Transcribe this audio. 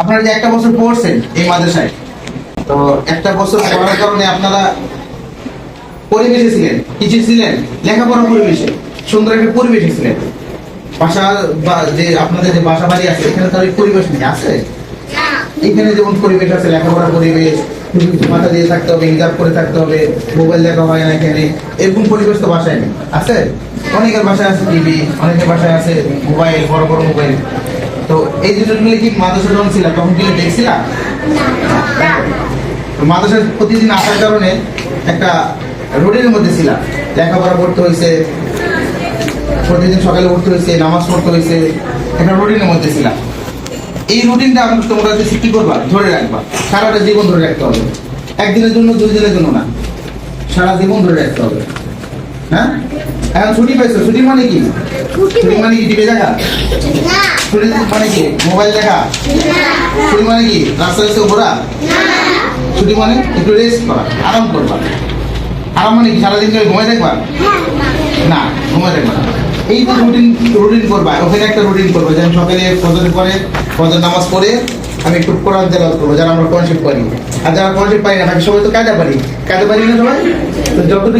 আপনারা যে একটা বছর পড়ছেন এই মাদ্রাসায়, তো একটা বছর পড়ার কারণে আপনারা পরিবেশে ছিলেন, কিছু ছিলেন, লেখাপড়া পরিবেশে, সুন্দর একটা পরিবেশে ছিলেন। বাসা বা যে আপনাদের যে বাসা বাড়ি আছে, এখানে তার পরিবেশ নেই, আছে? এখানে যেমন পরিবেশ আছে, লেখাপড়া পরিবেশ মাথা দিয়ে থাকতে হবে, হিজাব করে থাকতে হবে, মোবাইল দেখা হয় না এখানে, এরকম পরিবেশ তো বাসায় নেই, আছে? অনেকের বাসায় আছে টিভি, অনেকের বাসায় আছে মোবাইল, বড় বড় মোবাইল। তো এই জিনিসগুলো কি মাদ্রাসা যখন ছিল তখন কি দেখছিলা তো মাদ্রাসায় প্রতিদিন আসার কারণে একটা রুটিনের মধ্যে ছিলাম। লেখাপড়া পড়তে হয়েছে প্রতিদিন সকালে উঠতে হয়েছে নামাজ পড়তে হয়েছে একটা রুটিনের মধ্যে ছিলাম। এই রুটিনটা আমি তোমরা যে কি করবা ধরে রাখবা। সারাটা জীবন ধরে রাখতে হবে। একদিনের জন্য দুই দিনের জন্য না। সারা জীবন ধরে রাখতে হবে। হ্যাঁ? এখন ছুটি পাইছো? ছুটি মানে কি? ছুটি মানে কি? টিভি দেখা? মানে কি? মোবাইল দেখা? মানে কি? রাস্তায় এসে ঘোরা? ছুটি মানে একটু রেস্ট করা, আরাম করবা। আরাম মানে কি? সারাদিন ধরে না ঘুমাই দেখবা না। এই যে রুটিন রুটিন করবা, ওখানে একটা রুটিন করব যেমন সকালে ফজরের পরে ফজর নামাজ পড়ে আমি একটু কোরআন তেলাওয়াত করব, যারা আমরা কনসেপ্ট পারি আর যারা কনসেপ্ট পারি না সবাই তো কাজা পারি। কাজা পারি না সবাই? তো যতটুকু